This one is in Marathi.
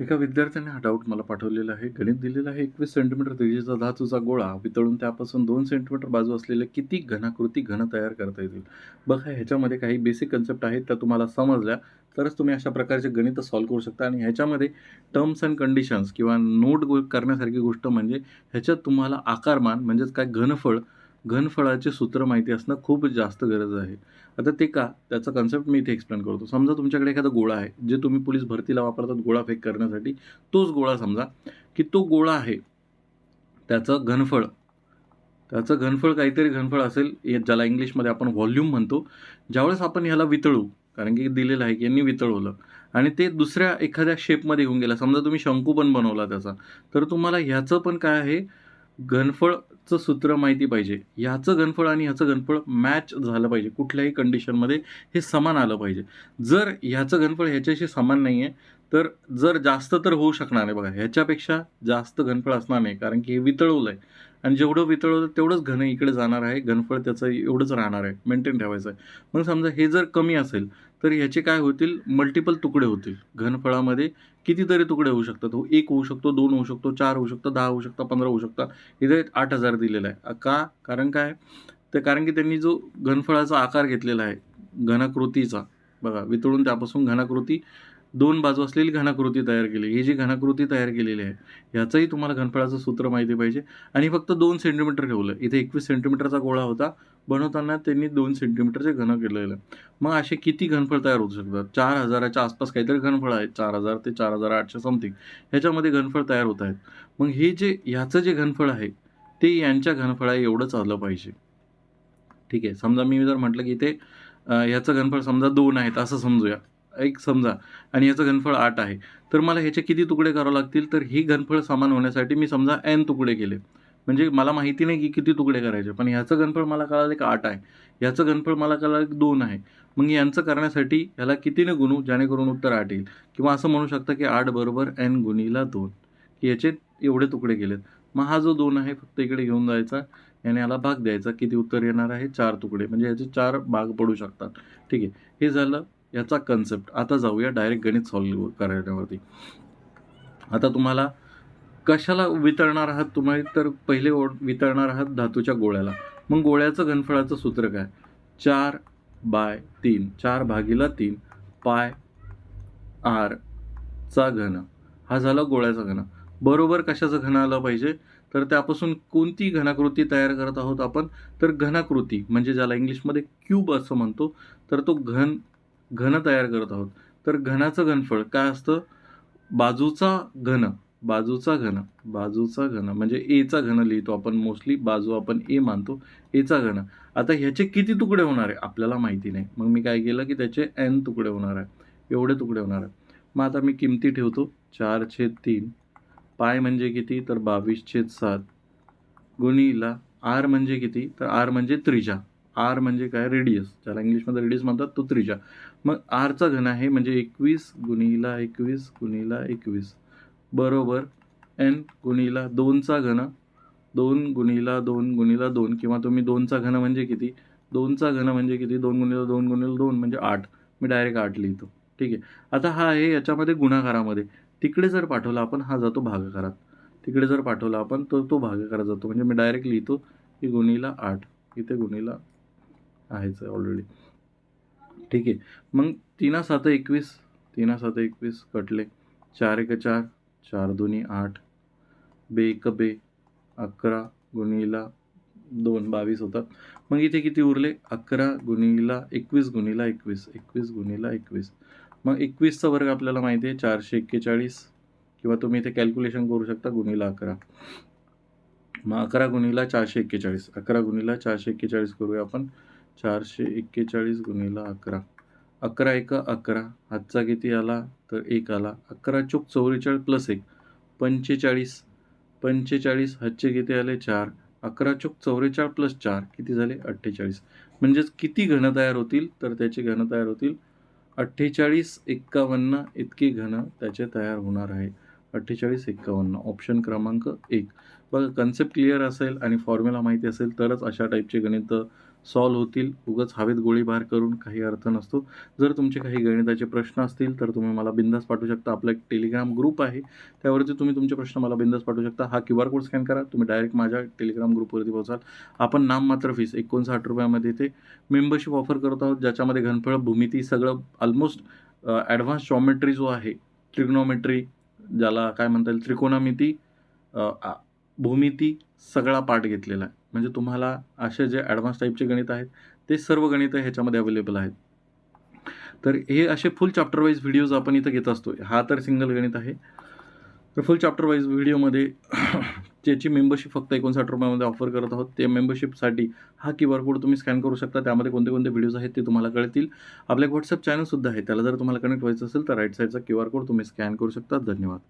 एका विद्यार्थ्याने हा डाऊट मला पाठवलेला आहे गणित दिलेला आहे एकवीस सेंटीमीटर त्रिजेचा धातूचा गोळा वितळून त्यापासून दोन सेंटीमीटर बाजू असलेल्या किती घनाकृती घन तयार करता येतील? बघा ह्याच्यामध्ये काही बेसिक कन्सेप्ट आहेत त्या तुम्हाला समजल्या. तरच तुम्ही अशा प्रकारचे गणित सॉल्व करू शकता. आणि ह्याच्यामध्ये टर्म्स अँड कंडिशन्स किंवा नोट करण्यासारखी गोष्ट म्हणजे ह्याच्यात तुम्हाला आकारमान म्हणजेच काय घनफळ घनफळाचे सूत्र माहिती असणं खूप जास्त गरज आहे. आता ते का? त्याचा कन्सेप्ट मी इथे एक्सप्लेन करतो. समजा तुमच्याकडे एखादा गोळा आहे जे तुम्ही पोलीस भरतीला वापरतात गोळा फेक करण्यासाठी तोच गोळा समजा की तो गोळा आहे त्याचं घनफळ. त्याचं घनफळ काहीतरी घनफळ असेल ज्याला इंग्लिशमध्ये आपण व्हॉल्यूम म्हणतो ज्यावेळेस आपण ह्याला वितळू कारण की दिलेलं आहे की यांनी वितळवलं आणि ते दुसऱ्या एखाद्या शेपमध्ये येऊन गेला. समजा तुम्ही शंकू पण बनवला त्याचा तर तुम्हाला ह्याचं पण काय आहे? घनफळचं सूत्र माहिती पाहिजे. ह्याचं घनफळ आणि ह्याचं घनफळ मॅच झालं पाहिजे. कुठल्याही कंडिशनमध्ये हे समान आलं पाहिजे. जर ह्याचं घनफळ ह्याच्याशी समान नाही आहे तर जर जास्त तर होऊ शकणार नाही बघा. ह्याच्यापेक्षा जास्त घनफळ असणार नाही कारण की हे वितळवलं आहे आणि जेवढं वितळ होतं तेवढंच घन इकडे जाणार आहे. घनफळ त्याचं एवढंच राहणार आहे. मेंटेन ठेवायचं आहे. मग समजा हे जर कमी असेल तर ह्याचे काय होतील? मल्टिपल तुकडे होतील. घनफळामध्ये कितीतरी तुकडे होऊ शकतात. हो एक होऊ शकतो दोन होऊ शकतो चार होऊ शकतो दहा होऊ शकता पंधरा होऊ शकता. इथे आठ हजार दिलेला आहे. का? कारण काय? तर कारण की त्यांनी जो घनफळाचा आकार घेतलेला आहे घनाकृतीचा. बघा वितळून त्यापासून घनाकृती दोन बाजू असलेली घनाकृती तयार केली. ही जी घनाकृती तयार केलेली आहे ह्याचंही तुम्हाला घनफळाचं सूत्र माहिती पाहिजे. आणि फक्त दोन सेंटीमीटर ठेवलं. इथे एकवीस सेंटीमीटरचा गोळा होता. बनवताना त्यांनी दोन सेंटीमीटरचे घन केलेलं. मग असे किती घनफळ तयार होऊ शकतात? चार हजाराच्या आसपास काहीतरी घनफळ आहेत चार हजार ते चार हजार आठशे समथिंग ह्याच्यामध्ये घनफळ तयार होत आहेत. मग हे जे ह्याचं जे घनफळ आहे ते यांच्या घनफळा एवढंच आलं पाहिजे. ठीक आहे. समजा मी जर म्हटलं की ते ह्याचं घनफळ समजा दोन आहेत असं समजूया. एक समजा आणि याचं घनफळ आठ आहे. तर मला ह्याचे किती तुकडे करावे लागतील? तर ही घनफळ समान होण्यासाठी मी समजा एन तुकडे केले. म्हणजे मला माहिती नाही की किती तुकडे करायचे पण ह्याचं घनफळ मला कळालं की आठ आहे. ह्याचं घनफळ मला कळालं की दोन आहे. मग यांचं करण्यासाठी ह्याला कितीने गुणू जेणेकरून उत्तर आठ येईल? किंवा असं म्हणू शकता की आठ बरोबर एन गुणीला दोन. की याचे एवढे तुकडे केलेत. मग हा जो दोन आहे फक्त इकडे घेऊन जायचा. याने याला भाग द्यायचा. किती उत्तर येणार आहे? चार तुकडे. म्हणजे याचे चार भाग पडू शकतात. ठीक आहे. हे झालं. याचा कन्सेप्ट आता जाऊया डायरेक्ट गणित सॉल्व करण्यावरती. आता तुम्हाला कशाला वितळणार आहात तुम्ही? तर पहिले ओढ वितळणार आहात धातूच्या गोळ्याला. मग गोळ्याचं घनफळाचं सूत्र काय? चार बाय तीन. चार भागीला तीन. पाय आर चा घन. हा झाला गोळ्याचा घन. बरोबर कशाचं घन आलं पाहिजे? तर त्यापासून कोणती घनाकृती तयार करत आहोत आपण? तर घनाकृती म्हणजे ज्याला इंग्लिशमध्ये क्यूब असं म्हणतो तर तो घन घन तयार करत आहोत. तर घनाचं घनफळ काय असतं? बाजूचा घन बाजूचा घन बाजूचा घन. म्हणजे एचा घन लिहितो आपण मोस्टली बाजू आपण ए मानतो एचा घन. आता ह्याचे किती तुकडे होणार आहे? आपल्याला माहिती नाही. मग मी काय केलं की त्याचे एन तुकडे होणार आहे. एवढे तुकडे होणार आहे. मग आता मी किमती ठेवतो. चार छेद तीन. पाय म्हणजे किती? तर बावीस छेद सात. गुणीला आर म्हणजे किती? तर आर म्हणजे त्रिजा. आर म्हणजे काय? रेडियस ज्याला इंग्लिशमध्ये रेडियस म्हणतात तो त्रिजा मग आरचा घन आहे म्हणजे एकवीस गुणीला एकवीस गुणीला एकवीस. बरोबर. एन गुणीला दोनचा घन. दोन गुणीला दोन गुणीला दोन. किंवा तुम्ही दोनचा घन म्हणजे किती? दोनचा घन म्हणजे किती? दोन गुणीला म्हणजे दोन गुणीला दोन म्हणजे आठ. मी डायरेक्ट आठ लिहितो. ठीक आहे. आता हा आहे याच्यामध्ये गुणाकारामध्ये. तिकडे जर पाठवला आपण हा जातो भागाकारात. तिकडे जर पाठवला आपण तर तो भागाकारात जातो. म्हणजे मी डायरेक्ट लिहितो की गुणीला आठ. इथे गुणीला आहेच ऑलरेडी ठीक. आहे मग तीना सात एकवीस तीना सात एकवीस कटले. चार एक चार चार दोन्ही आठ. बे एक बे अकरा गुणीला दोन बावीस होतात. मग इथे किती उरले? अकरा गुणीला एकवीस गुणीला एकवीस एकवीस गुणीला एकवीस. मग एकवीसचा वर्ग आपल्याला माहिती आहे चारशे एक्केचाळीस. किंवा तुम्ही इथे कॅल्क्युलेशन करू शकता गुणीला अकरा. मग अकरा गुणीला चारशे एक्केचाळीस. अकरा गुणीला चारशे एक्केचाळीस करूया आपण. चारशे एक्केचाळीस गुणिला अकरा. अकरा एक अकरा. हातचा किती आला? तर एक आला. अकरा चूक चौवेचाळीस प्लस एक. पंचेचाळीस. पंचेचाळीस हातचे किती आले? चार. अकरा चूक चौवेचाळीस प्लस चार. किती झाले? अठ्ठेचाळीस. म्हणजेच किती घन तयार होतील? तर त्याचे घन तयार होतील. अठ्ठेचाळीस एक्कावन्न इतके घन त्याचे तयार होणार आहे. अठ्ठेचाळीस एक्कावन्न. ऑप्शन क्रमांक एक. बघा कन्सेप्ट क्लिअर असेल आणि फॉर्म्युला माहिती असेल तरच अशा टाईपचे गणित सॉल्व होतील. उगाच हवेत गोळीबार करून काही अर्थ नसतो. जर तुमचे काही गणिताचे प्रश्न असतील तर तुम्ही मला बिंदास पाठवू शकता. आपला एक टेलिग्राम ग्रुप आहे. त्यावरती तुम्ही तुमचे प्रश्न मला बिंदास पाठवू शकता. हा क्यू आर कोड स्कॅन करा. तुम्ही डायरेक्ट माझ्या टेलिग्राम ग्रुपवरती पोहोचाल. आपण नाममात्र फीस एकोणसाठ रुपयामध्ये ते मेंबरशिप ऑफर करत आहोत. ज्याच्यामध्ये घनफळ भूमिती सगळं ऑलमोस्ट ॲडव्हान्स जॉमेट्री जो आहे ट्रिग्नॉमेट्री ज्याला काय म्हणता येईल त्रिकोणामिती भूमिती सगळा पार्ट घेतलेला आहे. म्हणजे तुम्हाला असे जे ॲडव्हान्स टाईपचे गणित आहेत ते सर्व गणितं ह्याच्यामध्ये अवेलेबल आहेत. तर हे असे फुल चॅप्टर वाईज व्हिडिओज आपण इथं घेत असतो हा तर सिंगल गणित आहे. तर फुल चॅप्टर वाईज व्हिडिओमध्ये ज्याची मेंबरशिप फक्त एकोणसाठ रुपयामध्ये ऑफर करत आहोत ते मेंबरशिपसाठी हा क्यू आर कोड तुम्ही स्कॅन करू शकता. त्यामध्ये कोणते कोणते व्हिडिओज आहेत ते तुम्हाला कळतील. आपल्या एक व्हॉट्सअप चॅनलसुद्धा आहे. त्याला जर तुम्हाला कनेक्ट व्हायचं असेल तर राईट साईडचा क्यू आर कोड तुम्ही स्कॅन करू शकता. धन्यवाद.